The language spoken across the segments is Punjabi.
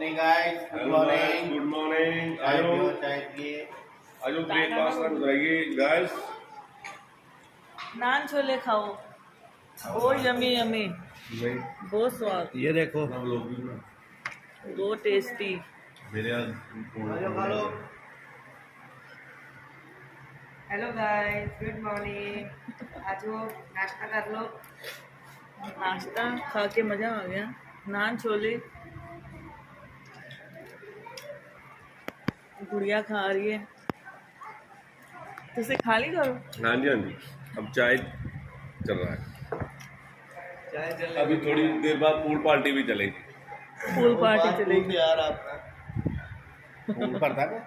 morning guys. Good hello guys morning. Good morning चाय आयो पियो चाय पिए आयो ब्रेकफास्ट कर बताइए गाइस नान छोले खाओ ओ यमी यमी बहुत स्वाद ये देखो हम लोग भी ना बहुत टेस्टी मेरे आज hello hello hello guys good morning आज वो नाश्ता कर लो नाश्ता खा के मज़ा आ गया नान छोले गुड़िया खा रही है तुसे खा ली करो हाँ जी हाँ जी अब चाय चल रहा है चाय चल अभी थोड़ी देर बाद पूल पार्टी भी चलेगी फुल पार्टी चलेगी यार आपका फूल भरता है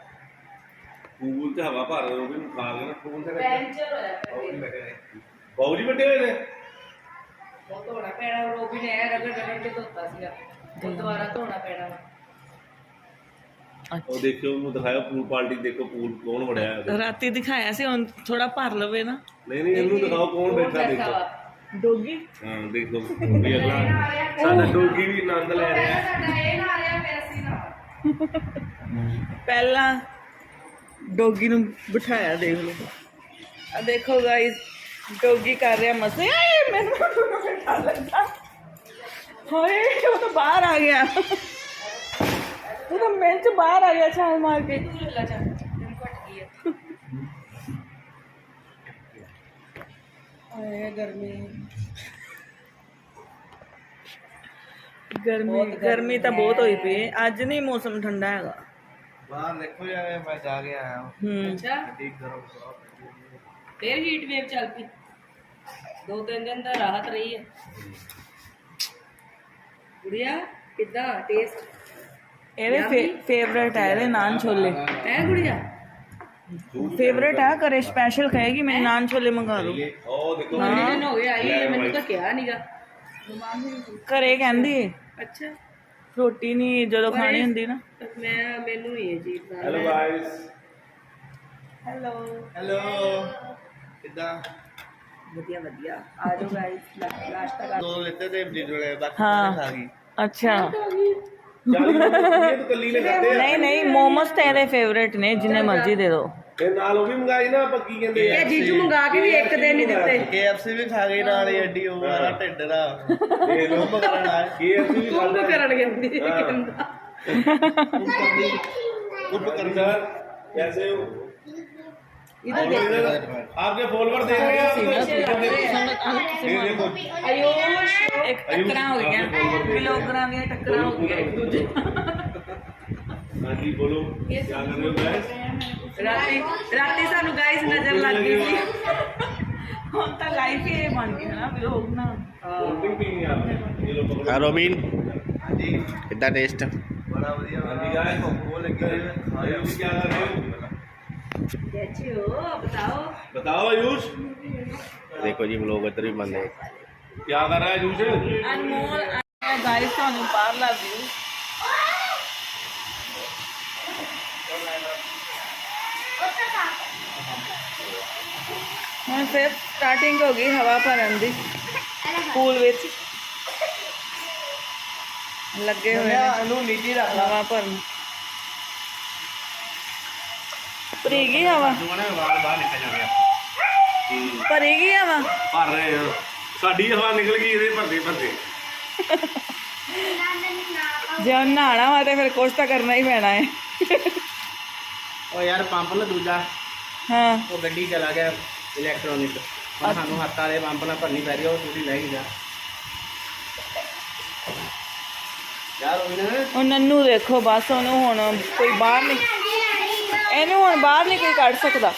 पूल ਤੇ ਹਵਾ ਭਰ ਰਹੇ ਹੋ ਵੀ ਖਾ ਕੇ ਨਾ ਫੋਨ ਤੇ ਪੈਂਚਰ ਹੋਇਆ ਬਾਉ ਜੀ ਵੱਡੇ ਹੋਏ ਨੇ ਉਹ ਧੋਣਾ ਪੈਣਾ ਰੋਬੀ ਨੇ ਐ ਰਗੜ ਰਗੜ ਕੇ ਧੋਤਾ ਸੀਗਾ ਉਹ ਦੁਬਾਰਾ ਧੋਣਾ ਪੈਣਾ ਉਹ ਦੇਖਿਓ ਉਹਨੂੰ ਦਿਖਾਇਆ ਪੂਲ ਪਾਰਟੀ ਦੇਖੋ ਪੂਲ ਕੌਣ ਵੜਿਆ ਹੈ। ਰਾਤੀ ਦਿਖਾਇਆ ਸੀ ਹੁਣ ਥੋੜਾ ਭਰ ਲਵੇ ਨਾ। ਨਹੀਂ ਨਹੀਂ ਇਹਨੂੰ ਦਿਖਾਓ ਕੌਣ ਬੈਠਾ ਦੇਖੋ। ਡੋਗੀ? ਹਾਂ ਦੇਖੋ ਵੀ ਅਗਲਾ ਸਾਡਾ ਡੋਗੀ ਵੀ ਆਨੰਦ ਲੈ ਰਿਹਾ ਹੈ। ਸਾਡਾ ਇਹ ਨਾ ਆ ਰਿਹਾ ਫਿਰ ਅਸੀਂ ਨਾ ਪਹਿਲਾਂ ਡੋਗੀ ਨੂੰ ਬਿਠਾਇਆ ਦੇਖ ਲਓ। ਆ ਦੇਖੋ ਗਾਇਸ ਡੋਗੀ ਕਰ ਰਿਹਾ ਮਸੇ। ਆਏ ਮੈਨੂੰ ਬਿਠਾ ਲੱਗਾ ਹੋਏ ਉਹ ਤਾਂ ਬਾਹਰ ਆ ਗਿਆ। तू तो मेल से बाहर आ गया छाल मार के। गर्मी। गर्मी गर्मी तो बहुत हुई पी आज नहीं मौसम ठंडा है बाहर देखो यार मैं जा गया हूँ। हम्म। अच्छा। ठीक करो फिर हीट वेव चल पी दो तीन दिन तो राहत रही है। हम्म। बढ़िया किदा टेस्ट ਇਹਦੇ ਫੇਵਰਟ ਹੈ ਇਹਦੇ ਨਾਨ ਛੋਲੇ ਐ ਗੁੜੀਆ। ਫੇਵਰਟ ਆ ਕਰੇ ਸਪੈਸ਼ਲ ਕਹੇਗੀ ਮੈਂ ਨਾਨ ਛੋਲੇ ਮੰਗਾ ਲਓ ਘਰੇ ਕਹਿੰਦੀ ਅੱਛਾ। ਰੋਟੀ ਨਹੀਂ ਜਦੋਂ ਖਾਣੀ ਹੁੰਦੀ ਨਾ। ਮੈਂ ਮੈਨੂੰ ਹੀ ਹੈ ਜੀ ਹੈਲੋ ਗਾਇਸ ਹੈਲੋ ਹੈਲੋ ਕਿਦਾਂ? ਵਧੀਆ ਵਧੀਆ। ਆ ਗਾਇਸ ਨਾਸ਼ਤਾ ਕਰ ਦੋ ਲੈਤੇ ਤੇ ਇੰਡੀਵਿਜੂਅਲ ਬਾਕੀ ਖਾ ਗਈ। ਅੱਛਾ। 40 ਰੁਪਏ ਇਹ ਤਾਂ ਕੱਲੀ ਨੇ ਖਾਦੇ ਆ ਨਹੀਂ ਨਹੀਂ ਮੋਮੋਸ ਤਾਂ ਇਹਦੇ ਫੇਵਰੇਟ ਨੇ ਜਿੰਨੇ ਮਰਜ਼ੀ ਦੇ ਦਿਓ ਤੇ ਨਾਲ ਉਹ ਵੀ ਮੰਗਾਈ ਨਾ ਆਪਾਂ ਕੀ ਕਹਿੰਦੇ ਆ ਇਹ ਜੀਜੂ ਮੰਗਾ ਕੇ ਵੀ ਇੱਕ ਦਿਨ ਨਹੀਂ ਦਿੱਤੇ KFC भी खा गई नाल एडी वो वाला ढिड दा ਇਹ ਲੋ कुंभ करना है ਕੀ ਅਸੀਂ ਵੀ ਕੁੰਭ ਖਾਦੇ ਕਰਨਗੇ ਹੁੰਦੀ ਕਹਿੰਦਾ कुंभ कर करना सर कैसे हो ਇਹਦਾ ਦੇਖ आपके फॉलोवर देख रहे हैं ये देखो ਆਯੂਸ਼ ਇੱਕ ਟੱਕਰਾਂ ਹੋ ਗਈਆਂ ਕਿਲੋਗ੍ਰਾਮ ਦੀਆਂ ਟੱਕਰਾਂ ਹੋ ਗਈਆਂ ਇੱਕ ਦੂਜੇ हाँ जी बोलो क्या कर रहे हो गाइस ਰਾਤੀ ਰਾਤੀ ਸਾਨੂੰ ਗਾਇਸ ਨਜ਼ਰ ਲੱਗ ਗਈ ਸੀ ਹੁਣ ਤਾਂ ਲਾਈਫ ਹੀ ਇਹ ਬਣ ਗਿਆ ਨਾ ਵਲੌਗ ਨਾ कोल्ड ड्रिंक पीनी है आपने ये लो पकड़ो हाँ रोमीन जी कितना टेस्ट बड़ा बढ़िया हाँ जी गाइस वो लगी हुई है। बताओ बताओ आयुष देखो जी लोग इधर भी बन रहे क्या कर रहा है आयुष ਅਨਮੋਲ ਗਾਇਸ ਤੁਹਾਨੂੰ ਬਾਹਰਲਾ ਵਿਊ ਹੁਣ ਫਿਰ ਸਟਾਰਟਿੰਗ ਹੋ ਗਈ ਹਵਾ ਭਰਨ ਦੀ ਪੂਲ ਵਿੱਚ ਲੱਗੇ ਹੋਏ ਨੇ ਇਹਨੂੰ ਨੀਚੇ ਰੱਖ ਹਵਾ ਭਰਨ ਭਰੀ ਗਈ ਹਵਾ ਦੁਆਨੇ ਵਾਲ ਬਾਹਰ ਨਿਕਲ ਜਾਣਗੇ ਭਰੀ ਗਈ ਹਵਾ ਭਰ ਰਹੇ ਹਾਂ ਸਾਡੀ ਹਵਾ ਨਿਕਲ ਗਈ ਇਹਦੇ ਭਰਦੇ ਭਰਦੇ। ਜੇ ਹੁਣ ਨਹਾਣਾ ਵਾ ਤੇ ਫਿਰ ਕੁਛ ਤਾਂ ਕਰਨਾ ਹੀ ਪੈਣਾ ਹੈ। ਉਹ ਯਾਰ ਪੰਪ ਨਾ ਦੂਜਾ। ਹਾਂ। ਉਹ ਗੱਡੀ ਚਲਾ ਗਿਆ ਇਲੈਕਟ੍ਰੋਨਿਕ ਸਾਨੂੰ ਹੱਥ ਵਾਲੇ ਪੰਪ ਨਾਲ ਭਰਨੀ ਪੈ ਰਹੀ ਆ, ਉਹ ਥੋੜੀ ਲੈ ਗਈ ਜਾ। ਯਾਰ ਉਹ ਨਾ ਉਹ ਨੰਨੂ ਦੇਖੋ ਬਸ ਉਹਨੂੰ ਹੁਣ ਕੋਈ ਬਾਹਰ ਨਹੀਂ ਇਹਨੂੰ ਹੁਣ ਬਾਹਰ ਨਹੀਂ ਕੋਈ ਕੱਢ ਸਕਦਾ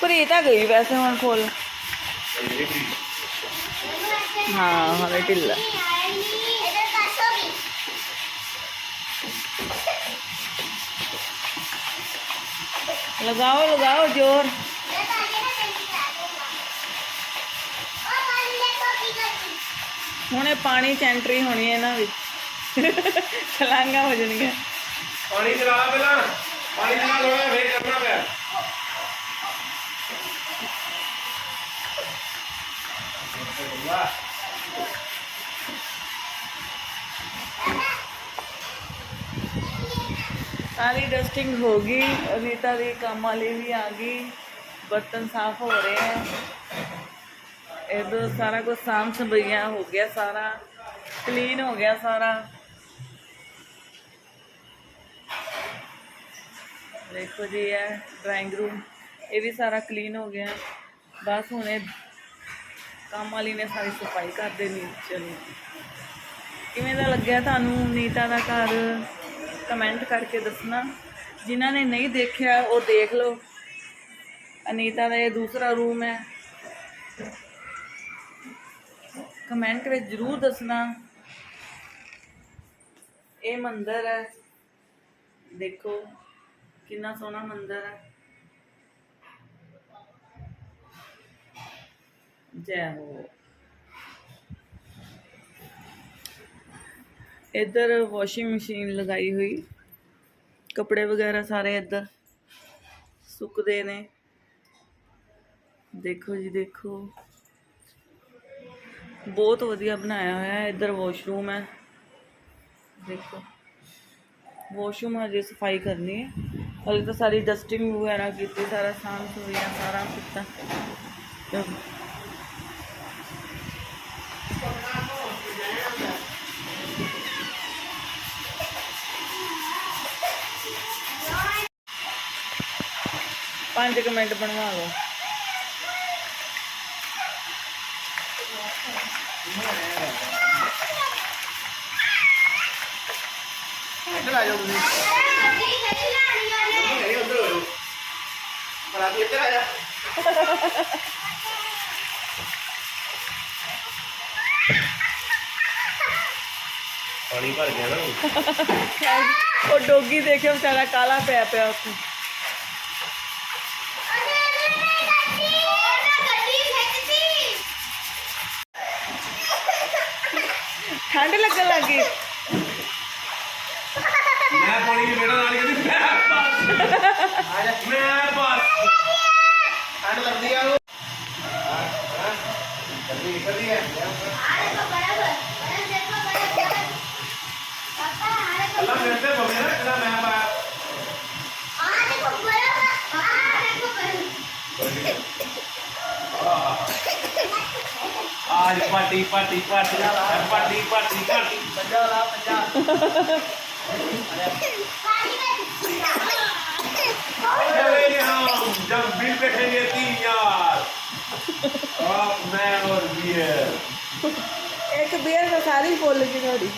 ਭਰੀ ਤਾਂ ਗਈ ਵੈਸੇ ਹੁਣ ਫੁੱਲ ਹਾਂ ਹਲੇ ਢਿੱਲਾ ਲਗਾਓ ਲਗਾਓ ਜ਼ੋਰ ਹੁਣੇ ਪਾਣੀ ਚ ਐਂਟਰੀ ਹੋਣੀ ਹੈ ਇਹਨਾਂ ਵਿੱਚ ਛਲਾਂਗਾ ਹੋ ਜਾਣਗੀਆਂ ਪਾਣੀ ਚਲਾ ਪਹਿਲਾਂ। ਪਾਣੀ ਚਲਾ ਥੋੜਾ ਫੇਰ ਕਰਨਾ ਪਿਆ। ਸਾਰੀ ਡਸਟਿੰਗ ਹੋ ਗਈ ਅਨੀਤਾ ਦੀ ਕੰਮ ਵਾਲੀ ਵੀ ਆ ਗਈ ਬਰਤਨ ਸਾਫ਼ ਹੋ ਰਹੇ ਹੈ ਇਧਰ ਸਾਰਾ ਕੁਝ ਸਾਂਭ ਸੰਭਈਆ ਹੋ ਗਿਆ ਸਾਰਾ ਕਲੀਨ ਹੋ ਗਿਆ ਸਾਰਾ। ਦੇਖੋ ਜੀ, ਇਹ ਡਰਾਇੰਗ ਰੂਮ ਇਹ ਵੀ ਸਾਰਾ ਕਲੀਨ ਹੋ ਗਿਆ। ਬਸ ਹੁਣ ਇਹ ਕੰਮ ਵਾਲੀ ਨੇ ਸਾਰੀ ਸਫ਼ਾਈ ਕਰ ਦੇਣੀ, ਚਲੋ। ਕਿਵੇਂ ਦਾ ਲੱਗਿਆ ਤੁਹਾਨੂੰ ਨੀਤਾ ਦਾ ਘਰ? ਕਮੈਂਟ ਕਰਕੇ ਦੱਸਣਾ। ਜਿਨ੍ਹਾਂ ਨੇ ਨਹੀਂ ਦੇਖਿਆ, ਉਹ ਦੇਖ ਲਓ। ਅਨੀਤਾ ਦਾ ਇਹ ਦੂਸਰਾ ਰੂਮ ਹੈ। ਕਮੈਂਟ ਵਿੱਚ ਜ਼ਰੂਰ ਦੱਸਣਾ। ਇਹ ਮੰਦਰ ਹੈ। ਦੇਖੋ। ਕਿੰਨਾ ਸੋਹਣਾ ਮੰਦਿਰ ਹੈ। ਜੈ ਹੋ। ਇੱਧਰ ਵਾਸ਼ਿੰਗ ਮਸ਼ੀਨ ਲਗਾਈ ਹੋਈ। ਕੱਪੜੇ ਵਗੈਰਾ ਸਾਰੇ ਇੱਧਰ ਸੁੱਕਦੇ ਨੇ। ਦੇਖੋ ਜੀ, ਦੇਖੋ। ਬਹੁਤ ਵਧੀਆ ਬਣਾਇਆ ਹੋਇਆ ਹੈ, ਇੱਧਰ ਵਾਸ਼ਰੂਮ ਹੈ। ਦੇਖੋ। ਵਾਸ਼ਰੂਮ ਹਜੇ ਸਫ਼ਾਈ ਕਰਨੀ ਹੈ। ਹਲੇ ਤਾਂ ਸਾਰੀ ਡਸਟਿੰਗ ਵਗੈਰਾ ਕੀਤੀ, ਸਾਰਾ ਸਾਂਭ ਸੁਥਰਾ ਸਾਰਾ ਕੀਤਾ। ਪੰਜ ਕੁ ਮਿੰਟ ਬਣਵਾ ਲਓ। ਇੱਧਰ ਆ ਜਾਓ ਤੁਸੀਂ ਨਹੀਂ ਉੱਧਰ ਹੋ ਜਾਓ ਬੜਾ ਇੱਧਰ ਆ ਜਾ ਪਾਣੀ ਭਰ ਗਿਆ ਨਾ ਉਹ ਡੋਗੀ ਦੇਖਿਓ ਵਿਚਾਰਾ ਕਾਲਾ ਪਿਆ ਪਿਆ ਉੱਥੇ। ਠੰਡ ਲੱਗਣ ਲੱਗੀ आज party party party party party party जब बिल बैठेंगे तीन यार आप मैं और बियर एक बियर में सारी बोल लगी थोड़ी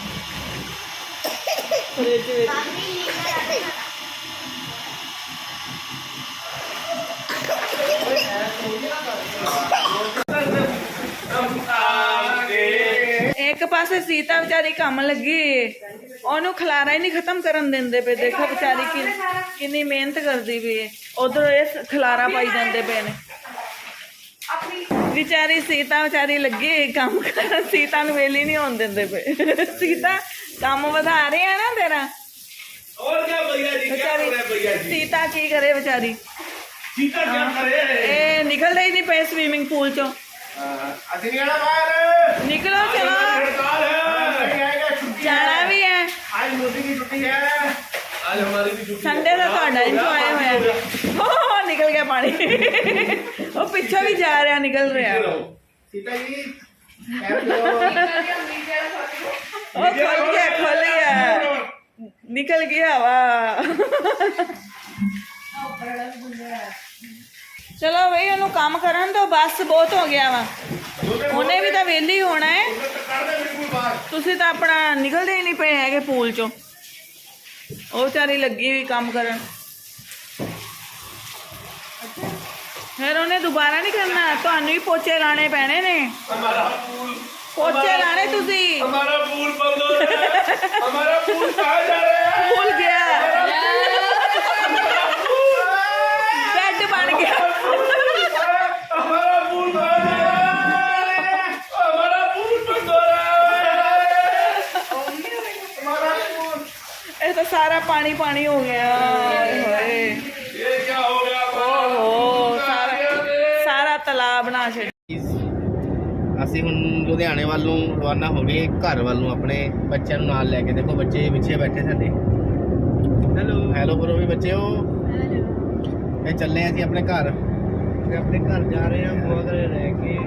ਇੱਕ ਪਾਸੇ ਸੀਤਾ ਵਿਚਾਰੀ ਕੰਮ ਲੱਗੀ ਉਹਨੂੰ ਖਲਾਰਾ ਹੀ ਨਹੀਂ ਖਤਮ ਕਰਨ ਦਿੰਦੇ ਪਏ। ਦੇਖੋ ਵਿਚਾਰੀ ਕਿੰਨੀ ਮਿਹਨਤ ਕਰਦੀ ਪਈ ਉਧਰ ਇਹ ਖਲਾਰਾ ਪਾਈ ਜਾਂਦੇ ਪਏ ਨੇ। ਵਿਚਾਰੀ ਸੀਤਾ ਵਿਚਾਰੀ ਲੱਗੀ ਕੰਮ ਕਰਨ। ਸੀਤਾ ਨੂੰ ਵੇਲੀ ਨਹੀਂ ਹੋਣ ਦਿੰਦੇ ਪਏ। ਸੀਤਾ ਕੰਮ ਵਧਾ ਰਹੇ ਆ ਨਾ ਤੇਰਾ। ਹੋਰ ਕੀ ਭਈਆ ਜੀ ਸੀਤਾ ਕੀ ਕਰੇ ਵਿਚਾਰੀ? ਸੀਤਾ ਕੀ ਕਰੇ? ਇਹ ਨਿਕਲਦੇ ਹੀ ਨਹੀਂ ਪਏ ਸਵੀਮਿੰਗ ਪੂਲ ਚੋਂ। ਅਸੀਂ ਨਹੀਂ ਆਣਾ ਬਾਹਰ ਨਿਕਲੋ ਚਲੋ हड़ताल है ਨਹੀਂ ਆਏਗਾ ਛੁੱਟੀ ਜਾਣਾ ਵੀ ਹੈ ਅੱਜ ਮੋਦੀ ਦੀ ਛੁੱਟੀ ਹੈ आज हमारी भी छुट्टी ਸੰਡੇ ਦਾ ਤੁਹਾਡਾ ਇੰਜੋਏ ਹੋਇਆ ਹੋ ਨਿਕਲ ਗਿਆ ਪਾਣੀ ਉਹ ਪਿੱਛੇ ਵੀ ਜਾ ਰਿਹਾ ਨਿਕਲ ਰਿਹਾ ਸੀਤਾ ਜੀ ਐਪ ਲੋ ਉਹ ਖੁੱਲ ਗਿਆ ਖੁੱਲ ਗਿਆ ਨਿਕਲ ਗਿਆ ਵਾ ਚਲੋ ਬਈ ਉਹਨੂੰ ਕੰਮ ਕਰਨ ਤੋਂ ਬਸ ਬਹੁਤ ਹੋ ਗਿਆ ਵਾ ਉਹਨੇ ਵੀ ਤਾਂ ਵਿਹਲੀ ਹੋਣਾ ਹੈ ਕੱਢ ਦੇ ਬਿਲਕੁਲ ਬਾਹਰ ਤੁਸੀਂ ਤਾਂ ਆਪਣਾ ਨਿਕਲਦੇ ਹੀ ਨਹੀਂ ਪਏ ਹੈਗੇ ਪੂਲ ਚੋਂ ਉਹ ਵਿਚਾਰੀ ਲੱਗੀ ਵੀ ਕੰਮ ਕਰਨ ਫਿਰ ਉਹਨੇ ਦੁਬਾਰਾ ਨਹੀਂ ਕਰਨਾ ਤੁਹਾਨੂੰ ਹੀ ਪੋਚੇ ਲਾਣੇ ਪੈਣੇ ਨੇ हमारा पूल ਪੋਚੇ ਲਾਣੇ ਤੁਸੀਂ हमारा पूल बंद हो रहा है हमारा पूल कहाँ जा रहा है ਭੁੱਲ ਗਿਆ ਸਾਰਾ ਪਾਣੀ ਪਾਣੀ ਹੋ ਗਿਆ। ਅਸੀਂ ਹੁਣ ਲੁਧਿਆਣੇ ਵੱਲੋਂ ਰਵਾਨਾ ਹੋ ਗਏ ਘਰ ਵੱਲੋਂ ਆਪਣੇ ਬੱਚਿਆਂ ਨੂੰ ਨਾਲ ਲੈ ਕੇ। ਦੇਖੋ ਬੱਚੇ ਪਿੱਛੇ ਬੈਠੇ ਸਾਡੇ। ਹੈਲੋ। ਹੈਲੋ ਕਰੋ ਵੀ ਬੱਚਿਓ ਇਹ ਚੱਲੇ ਅਸੀਂ ਆਪਣੇ ਘਰ। ਤੇ ਆਪਣੇ ਘਰ ਜਾ ਰਹੇ ਹਾਂ ਦੁਆ ਘਰੇ ਰਹਿ ਕੇ।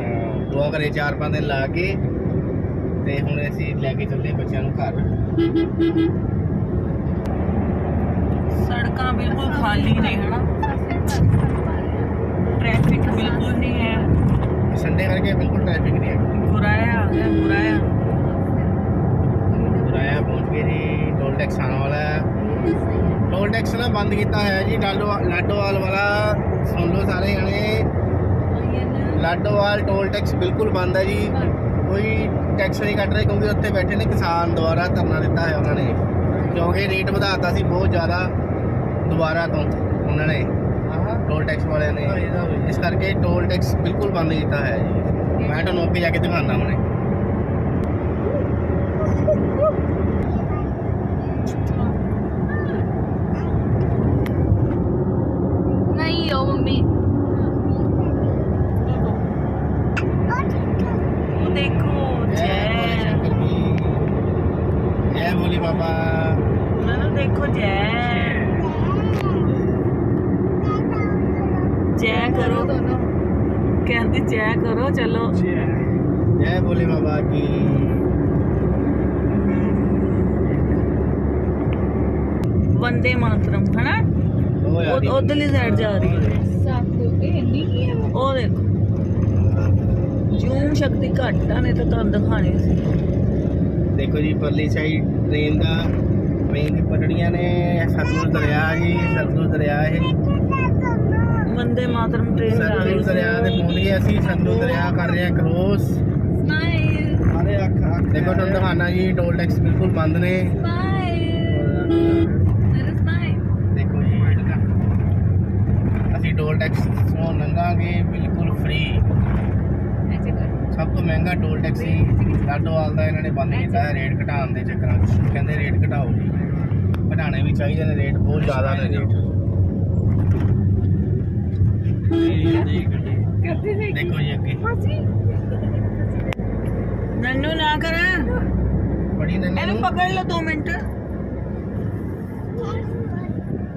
ਦੁਆ ਕਰੇ ਚਾਰ ਪੰਜ ਦਿਨ ਲਾ ਕੇ। ਤੇ ਹੁਣ ਅਸੀਂ ਲੈ ਕੇ ਚੱਲੇ ਬੱਚਿਆਂ ਨੂੰ ਘਰ। ਸੜਕਾਂ ਬਿਲਕੁਲ ਖਾਲੀ ਨੇ ਹਨਾ? ਟ੍ਰੈਫਿਕ ਬਿਲਕੁਲ ਨਹੀਂ ਹੈ। ਸੰਡੇ ਕਰਕੇ ਬਿਲਕੁਲ ਟ੍ਰੈਫਿਕ ਨਹੀਂ ਹੈ। ਗੁਰਾਇਆ ਆ ਗਿਆ ਗੁਰਾਇਆ ਰਾਇਆ ਪਹੁੰਚ ਗਏ ਜੀ ਟੋਲ ਟੈਕਸ ਆਉਣ ਵਾਲਾ ਹੈ। ਟੋਲ ਟੈਕਸ ਨਾ ਬੰਦ ਕੀਤਾ ਹੋਇਆ ਜੀ ਲਾਡੋ ਲਾਡੋਵਾਲ ਵਾਲਾ। ਸੁਣ ਲਓ ਸਾਰੇ ਜਣੇ। ਲਾਡੋਵਾਲ ਟੋਲ ਟੈਕਸ ਬਿਲਕੁਲ ਬੰਦ ਹੈ ਜੀ। ਕੋਈ ਟੈਕਸ ਨਹੀਂ ਕੱਟ ਰਹੇ ਕਿਉਂਕਿ ਉੱਥੇ ਬੈਠੇ ਨੇ ਕਿਸਾਨ ਦੁਆਰਾ ਧਰਨਾ ਦਿੱਤਾ ਹੈ ਉਹਨਾਂ ਨੇ। ਕਿਉਂਕਿ ਰੇਟ ਵਧਾਤਾ ਸੀ ਬਹੁਤ ਜ਼ਿਆਦਾ। ਦੁਬਾਰਾ ਤੋਂ ਉਹਨਾਂ ਨੇ ਟੋਲ ਟੈਕਸ ਵਾਲਿਆਂ ਨੇ ਇਸ ਕਰਕੇ ਟੋਲ ਟੈਕਸ ਬਿਲਕੁਲ ਬੰਦ ਕੀਤਾ ਹੋਇਆ ਜੀ ਮੈਂ ਤੁਹਾਨੂੰ ਅੱਗੇ ਜਾ ਕੇ ਦਿਖਾਉਂਦਾ ਹੁਣੇ ਨਹੀਂ ਉਹ ਮੰਮੀ ਉਹ ਦੇਖੋ ਜੈ ਭੋਲੇ ਜੈ ਸ਼ੰਕਰ ਜੀ ਜੈ ਭੋਲੇ ਬਾਬਾ ਮੈਨੂੰ ਦੇਖੋ ਜੈ ਜੈ ਕਰੋ। ਕਹਿੰਦੇ ਜੈ ਕਰੋ ਚਲੋ। ਜੈ। ਭੋਲੇ ਬਾਬਾ ਕੀ ਵੰਦੇ ਮਾਤਰਮ ਹਨਾ? ਉਹ ਉਧਰਲੀ ਸਾਈਡ ਜਾ ਰਹੀ ਹੈ। ਹੈ ਉਹ ਦੇਖੋ। ਜੂਮ ਸ਼ਕਤੀ ਘੱਟ ਆ ਨਹੀਂ ਤਾਂ ਤੁਹਾਨੂੰ ਦਿਖਾਣੀ ਸੀ। ਦੇਖੋ ਜੀ ਪਰਲੀ ਸਾਈਡ ਟ੍ਰੇਨ ਦਾ ਟ੍ਰੇਨ ਦੀ ਪਟੜੀਆਂ ਨੇ ਸਤਲੁਜ ਦਰਿਆ ਜੀ ਸਤਲੁਜ ਦਰਿਆ ਇਹ। ਵੰਦੇ ਮਾਤਰਮ ਟ੍ਰੇਨ ਜਾ ਰਹੀ ਸਤਲੁਜ ਦਰਿਆ ਦੇ ਪਹੁੰਚ ਗਏ ਅਸੀਂ ਸਤਲੁਜ ਦਰਿਆ ਕਰ ਰਹੇ ਹਾਂ ਕ੍ਰੋਸ ਸਮਾਈਲ ਅਰੇ ਅੱਖ ਅੱਖ ਦੇਖੋ ਤੁਹਾਨੂੰ ਦਿਖਾਣਾ ਜੀ ਟੋਲ ਟੈਕਸ ਬਿਲਕੁਲ ਬੰਦ ਨੇ। ਦੇਖੋ ਜੀ ਅਸੀਂ ਟੋਲ ਟੈਕਸ ਤੋਂ ਲੰਘਾਂਗੇ ਬਿਲਕੁਲ ਫ੍ਰੀ ਸਭ ਤੋਂ ਮਹਿੰਗਾ ਟੋਲ ਟੈਕਸੀ ਲਾਡੋਵਾਲ ਦਾ ਇਹਨਾਂ ਨੇ ਬੰਦ ਕੀਤਾ ਹੈ ਰੇਟ ਘਟਾਉਣ ਦੇ ਚੱਕਰਾਂ 'ਚ ਕਹਿੰਦੇ ਰੇਟ ਘਟਾਓ ਜੀ। ਘਟਾਣੇ ਵੀ ਚਾਹੀਦੇ ਨੇ ਰੇਟ ਬਹੁਤ ਜ਼ਿਆਦਾ ਨੇ। ਰੇਟ ਦੇਖੋ ਜੀ ਅੱਗੇ। ਮਾਸੀ ਨੰਨੂ ਨਾ ਕਰ। ਬੜੀ ਨੰਨੀ। ਇਹਨੂੰ ਨੂੰ ਪਕੜ ਲਓ 2 ਮਿੰਟ।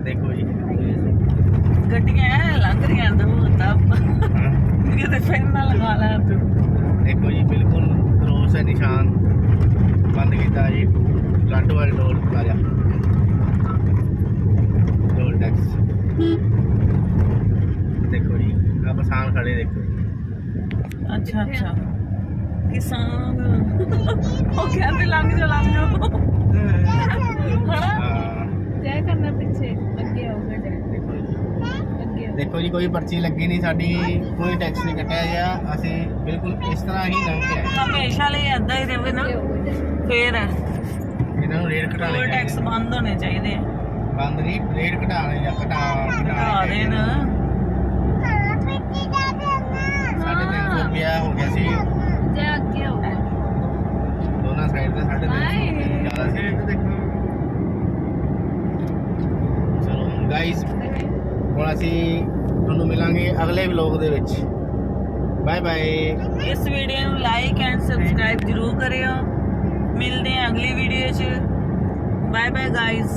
ਦੇਖੋ ਜੀ। ਗੱਡੀਆਂ ਐਂ ਲੰਘ ਰਹੀਆਂ ਦੋ ਤੱਪ ਹਾਂ। ਕਿਤੇ ਫੇਰ ਨਾ ਲਗਾ ਲਾ ਤੂੰ। ਦੇਖੋ ਜੀ ਬਿਲਕੁਲ ਕ੍ਰੋਸ ਹੈ ਨਿਸ਼ਾਨ। ਬੰਦ ਕੀਤਾ ਜੀ। Ladowal toll plaza toll tax ਦੇਖੋ ਜੀ ਆ ਕਿਸਾਨ ਖੜੇ ਦੇਖੋ ਅੱਛਾ ਅੱਛਾ। ਕਿਸਾਨ। ਉਹ ਕਹਿੰਦੇ ਲੰਘ ਜਾ ਲੰਘ ਜਾ ਹਣਾ ਹਾਂ। ਜੈ ਕਰਨਾ ਪਿੱਛੇ ਅੱਗੇ ਆਉਗਾ ਜੈ। ਦੇਖੋ ਜੀ। ਅੱਗੇ ਆਓ। ਦੇਖੋ ਜੀ ਕੋਈ ਪਰਚੀ ਲੱਗੀ ਨਹੀਂ ਸਾਡੀ ਕੋਈ ਟੈਕਸ ਨਹੀਂ ਕੱਟਿਆ ਗਿਆ। ਅਸੀਂ ਬਿਲਕੁਲ ਇਸ ਤਰ੍ਹਾਂ ਹੀ ਲੰਘ ਕੇ ਆਏ। ਹਮੇਸ਼ਾ ਲਈ ਏਦਾਂ ਹੀ ਰਹੇ ਨਾ। ਅੱਗੇ ਆਉਗਾ ਜੈ। ਫੇਰ ਇਹਨਾਂ ਨੂੰ ਰੇਟ ਘਟਾਣੇ ਟੋਲ ਟੈਕਸ ਬੰਦ ਹੋਣੇ ਚਾਹੀਦੇ ਆ। ਬੰਦ ਨਹੀਂ ਰੇਟ ਘਟਾਣੇ ਜਾਂ ਘਟਾ ਘਟਾ ਦੇਣ ਸਾਢੇ ਤਿੰਨ ਸੌ ਰੁਪਇਆ ਹੋ ਗਿਆ ਸੀ। ਜੈ ਅੱਗੇ ਆਉਗਾ ਦੋਨਾਂ ਸਾਈਡ ਤੇ ਸਾਢੇ ਤਿੰਨ ਸੌ। ਹਾਏ। ਰੁਪਇਆ ਜ਼ਿਆਦਾ ਸੀ। ਚਲੋ ਗਾਇਸ ਹੁਣ ਅਸੀਂ ਤੁਹਾਨੂੰ ਮਿਲਾਂਗੇ ਅਗਲੇ ਵਲੌਗ ਦੇ ਵਿੱਚ। ਬਾਏ ਬਾਏ ਇਸ ਵੀਡੀਓ ਨੂੰ ਲਾਈਕ ਐਂਡ ਸਬਸਕ੍ਰਾਈਬ ਜਰੂਰ ਕਰਿਓ। ਮਿਲਦੇ ਹਾਂ ਅਗਲੀ ਵੀਡੀਓ 'ਚ। Bye bye guys